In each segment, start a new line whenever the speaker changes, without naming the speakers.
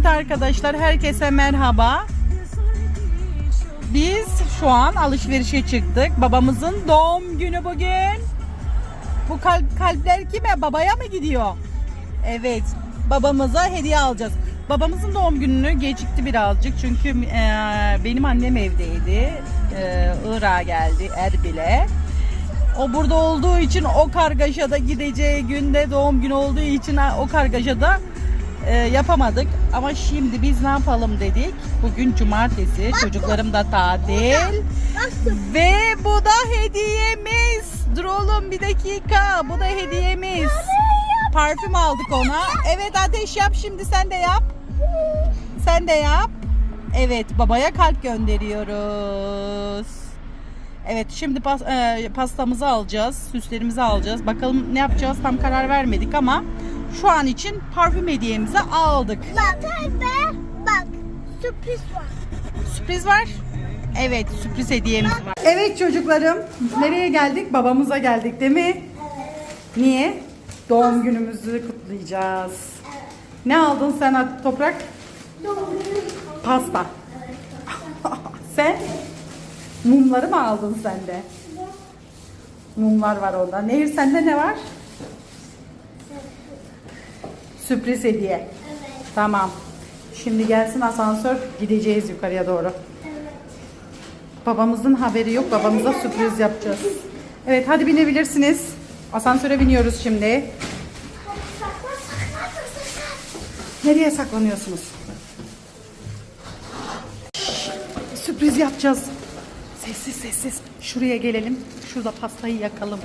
Evet arkadaşlar herkese merhaba. Biz şu an alışverişe çıktık. Babamızın doğum günü bugün. Bu kalp, kalpler kime? Babaya mı gidiyor? Evet. Babamıza hediye alacağız. Babamızın doğum gününü gecikti birazcık çünkü e, benim annem evdeydi. E, Irak'a geldi Erbil'e. O burada olduğu için o kargaşada gideceği günde doğum günü olduğu için o kargaşada e, yapamadık. Ama şimdi biz ne yapalım dedik. Bugün cumartesi. Çocuklarım da tatil. Ve bu da hediyemiz. Dur oğlum bir dakika. Bu da hediyemiz. Parfüm aldık ona. Evet ateş yap şimdi sen de yap. Sen de yap. Evet babaya kalp gönderiyoruz. Evet şimdi pas, e, pastamızı alacağız. Süslerimizi alacağız. Bakalım ne yapacağız tam karar vermedik ama şu an için parfüm hediyemizi aldık.
Bak be. Bak. Sürpriz var.
Sürpriz var. Evet sürpriz hediyemiz var. Evet çocuklarım nereye geldik? Babamıza geldik değil mi? Niye? Doğum günümüzü kutlayacağız. Ne aldın sen Toprak? Pasta. sen? Mumları mı aldın sen de? Mumlar var onda. Nehir sende ne var? Sürpriz hediye. Tamam. Şimdi gelsin asansör gideceğiz yukarıya doğru. Babamızın haberi yok. Babamıza sürpriz yapacağız. Evet hadi binebilirsiniz. Asansöre biniyoruz şimdi. Nereye saklanıyorsunuz? Sürpriz yapacağız. Sessiz sessiz. Şuraya gelelim. Şurada pastayı yakalım.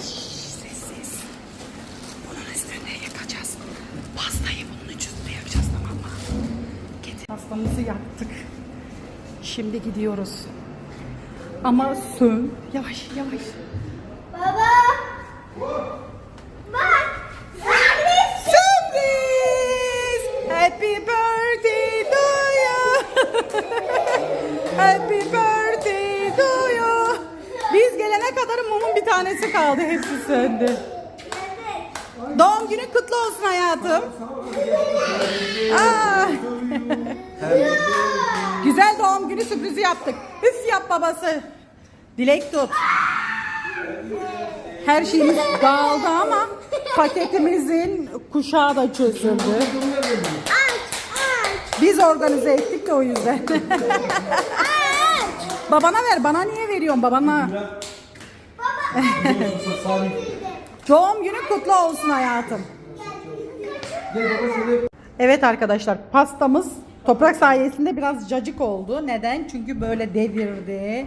Şşş, Pastamızı yaktık. Şimdi gidiyoruz. Ama sön. Yavaş yavaş.
Baba. Bak. Sürpriz.
Sürpriz! Happy birthday to you. Happy birthday to you. Biz gelene kadar mumun bir tanesi kaldı. Hepsi söndü. Doğum günü kutlu olsun hayatım. Sürprizi yaptık. Üf yap babası. Dilek tut. Her şeyimiz dağıldı ama paketimizin kuşağı da çözüldü. Biz organize ettik de o yüzden. Babana ver. Bana niye veriyorsun? Babana. Doğum günü kutlu olsun hayatım. Evet arkadaşlar pastamız toprak sayesinde biraz cacık oldu. Neden? Çünkü böyle devirdi.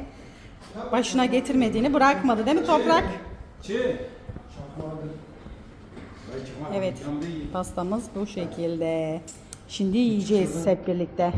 Başına getirmediğini bırakmadı değil mi toprak? Evet pastamız bu şekilde. Şimdi yiyeceğiz hep birlikte.